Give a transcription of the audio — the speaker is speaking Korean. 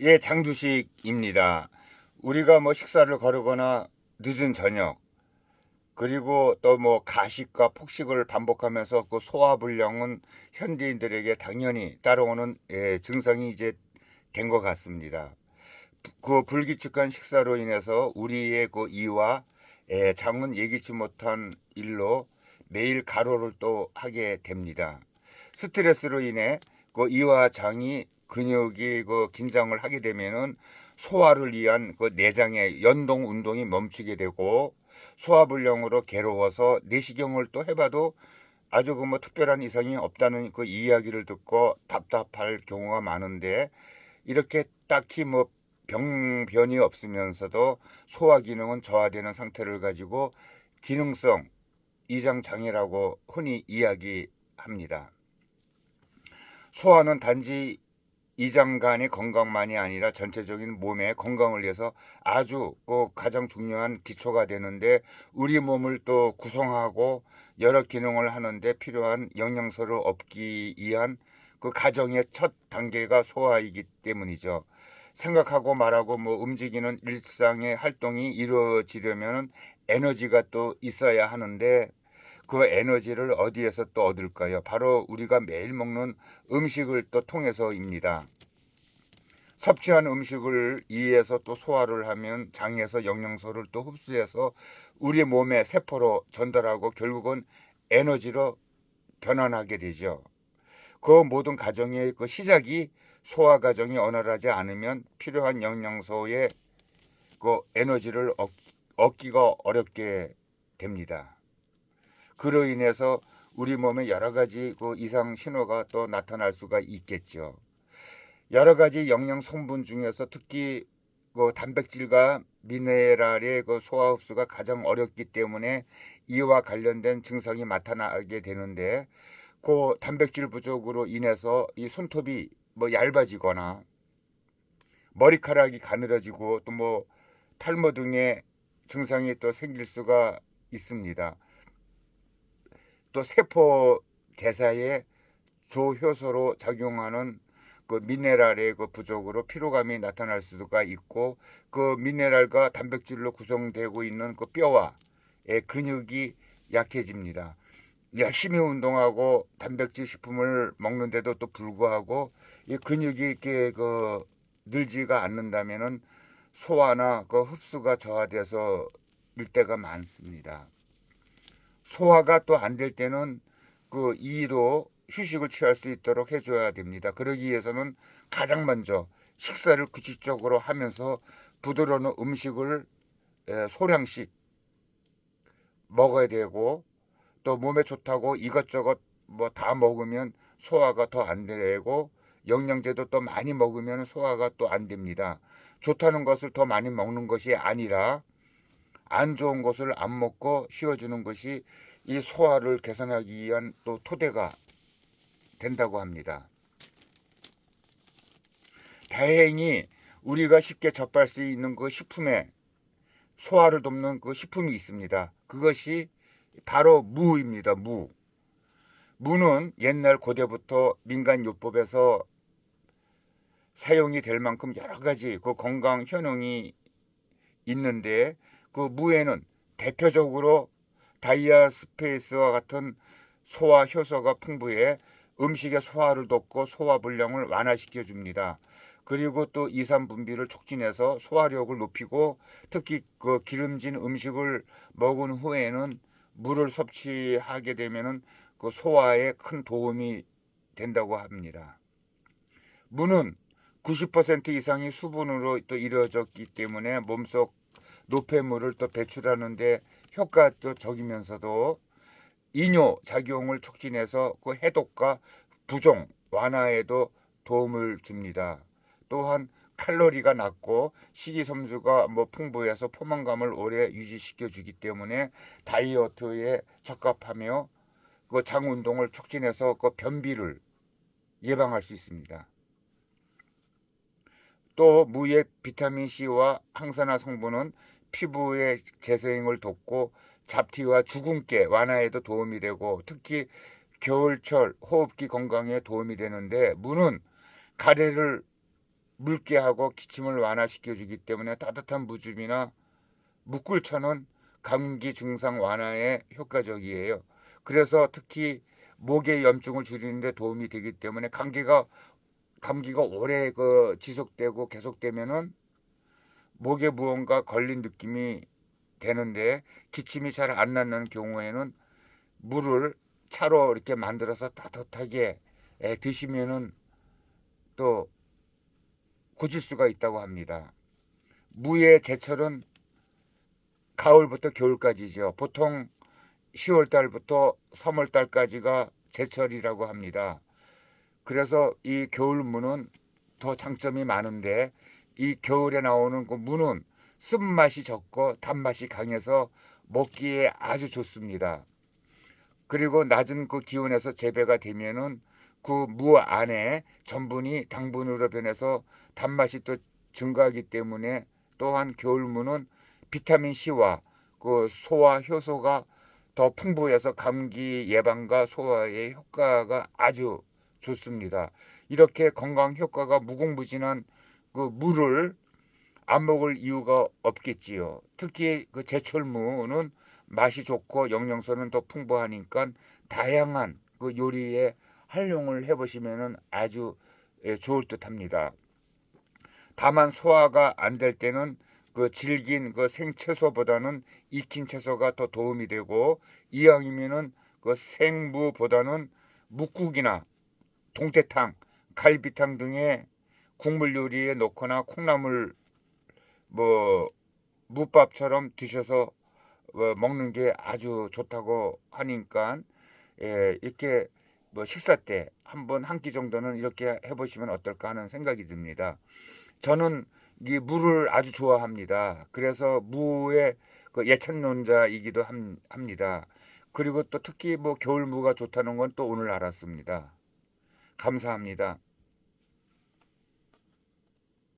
예, 장두식입니다. 우리가 뭐 식사를 거르거나 늦은 저녁 그리고 또 뭐 가식과 폭식을 반복하면서 그 소화불량은 현대인들에게 당연히 따라오는 예, 증상이 이제 된 것 같습니다. 그 불규칙한 식사로 인해서 우리의 그 이와 예, 장은 예기치 못한 일로 매일 가로를 또 하게 됩니다. 스트레스로 인해 그 이와 장이 근육이 그 긴장을 하게 되면은 소화를 위한 그 내장의 연동 운동이 멈추게 되고 소화불량으로 괴로워서 내시경을 또 해봐도 아주 그 뭐 특별한 이상이 없다는 그 이야기를 듣고 답답할 경우가 많은데 이렇게 딱히 뭐 병변이 없으면서도 소화 기능은 저하되는 상태를 가지고 기능성 이장 장애라고 흔히 이야기합니다. 소화는 단지 이장 간의 건강만이 아니라 전체적인 몸의 건강을 위해서 아주 꼭 가장 중요한 기초가 되는데 우리 몸을 또 구성하고 여러 기능을 하는데 필요한 영양소를 얻기 위한 그 가정의 첫 단계가 소화이기 때문이죠. 생각하고 말하고 뭐 움직이는 일상의 활동이 이루어지려면 에너지가 또 있어야 하는데 그 에너지를 어디에서 또 얻을까요? 바로 우리가 매일 먹는 음식을 또 통해서입니다. 섭취한 음식을 이에서 또 소화를 하면 장에서 영양소를 또 흡수해서 우리 몸의 세포로 전달하고 결국은 에너지로 변환하게 되죠. 그 모든 과정의 그 시작이 소화 과정이 원활하지 않으면 필요한 영양소의 그 에너지를 얻, 얻기가 어렵게 됩니다. 그로 인해서 우리 몸에 여러 가지 그 이상 신호가 또 나타날 수가 있겠죠. 여러 가지 영양 성분 중에서 특히 그 단백질과 미네랄의 그 소화 흡수가 가장 어렵기 때문에 이와 관련된 증상이 나타나게 되는데 그 단백질 부족으로 인해서 이 손톱이 뭐 얇아지거나 머리카락이 가늘어지고 또 뭐 탈모 등의 증상이 또 생길 수가 있습니다. 또 세포 대사에 조효소로 작용하는 그 미네랄의 그 부족으로 피로감이 나타날 수가 있고 그 미네랄과 단백질로 구성되고 있는 그 뼈와 의 근육이 약해집니다. 열심히 운동하고 단백질 식품을 먹는데도 또 불구하고 이 근육이 이렇게 그 늘지가 않는다면은 소화나 그 흡수가 저하돼서 일 때가 많습니다. 소화가 또 안 될 때는 그 이도 휴식을 취할 수 있도록 해줘야 됩니다. 그러기 위해서는 가장 먼저 식사를 규칙적으로 하면서 부드러운 음식을 소량씩 먹어야 되고 또 몸에 좋다고 이것저것 뭐 다 먹으면 소화가 더 안 되고 영양제도 또 많이 먹으면 소화가 또 안 됩니다. 좋다는 것을 더 많이 먹는 것이 아니라 안 좋은 것을 안 먹고 쉬어주는 것이 이 소화를 개선하기 위한 또 토대가 된다고 합니다. 다행히 우리가 쉽게 접할 수 있는 그 식품에 소화를 돕는 그 식품이 있습니다. 그것이 바로 무입니다. 무. 무는 옛날 고대부터 민간요법에서 사용이 될 만큼 여러 가지 그 건강 효능이 있는데 그 무에는 대표적으로 다이아스페이스와 같은 소화 효소가 풍부해 음식의 소화를 돕고 소화 불량을 완화시켜 줍니다. 그리고 또 이산 분비를 촉진해서 소화력을 높이고 특히 그 기름진 음식을 먹은 후에는 물을 섭취하게 되면은 그 소화에 큰 도움이 된다고 합니다. 무는 90% 이상이 수분으로 또 이루어졌기 때문에 몸속 노폐물을 또 배출하는데 효과도 적이면서도 이뇨 작용을 촉진해서 그 해독과 부종 완화에도 도움을 줍니다. 또한 칼로리가 낮고 식이섬유가 뭐 풍부해서 포만감을 오래 유지시켜 주기 때문에 다이어트에 적합하며 그 장 운동을 촉진해서 그 변비를 예방할 수 있습니다. 또 무의 비타민 C와 항산화 성분은 피부의 재생을 돕고 잡티와 주근깨 완화에도 도움이 되고 특히 겨울철 호흡기 건강에 도움이 되는데 무는 가래를 묽게 하고 기침을 완화시켜 주기 때문에 따뜻한 무즙이나 묵꿀차는 감기 증상 완화에 효과적이에요. 그래서 특히 목의 염증을 줄이는데 도움이 되기 때문에 감기가 감기가 오래 그 지속되고 계속되면은 목에 무언가 걸린 느낌이 되는데 기침이 잘 안 나는 경우에는 물을 차로 이렇게 만들어서 따뜻하게 에, 드시면은 또 고칠 수가 있다고 합니다. 무의 제철은 가을부터 겨울까지죠. 보통 10월 달부터 3월 달까지가 제철이라고 합니다. 그래서 이 겨울 무는 더 장점이 많은데 이 겨울에 나오는 그 무는 쓴맛이 적고 단맛이 강해서 먹기에 아주 좋습니다. 그리고 낮은 그 기온에서 재배가 되면은 그 무 안에 전분이 당분으로 변해서 단맛이 또 증가하기 때문에 또한 겨울무는 비타민 C와 그 소화 효소가 더 풍부해서 감기 예방과 소화에 효과가 아주 좋습니다. 이렇게 건강 효과가 무궁무진한 그 무를 안 먹을 이유가 없겠지요. 특히 그 제철무는 맛이 좋고 영양소는 더 풍부하니까 다양한 그 요리에 활용을 해보시면은 아주 예, 좋을 듯합니다. 다만 소화가 안 될 때는 그 질긴 그 생채소보다는 익힌 채소가 더 도움이 되고 이왕이면은 그 생무보다는 묵국이나 동태탕, 갈비탕 등의 국물 요리에 넣거나 콩나물 뭐 무밥처럼 드셔서 어, 먹는 게 아주 좋다고 하니까 예, 이렇게 뭐 식사 때 한 번 한 끼 정도는 이렇게 해보시면 어떨까 하는 생각이 듭니다. 저는 이 무를 아주 좋아합니다. 그래서 무의 그 예찬론자이기도 함- 합니다. 그리고 또 특히 뭐 겨울 무가 좋다는 건 또 오늘 알았습니다. 감사합니다.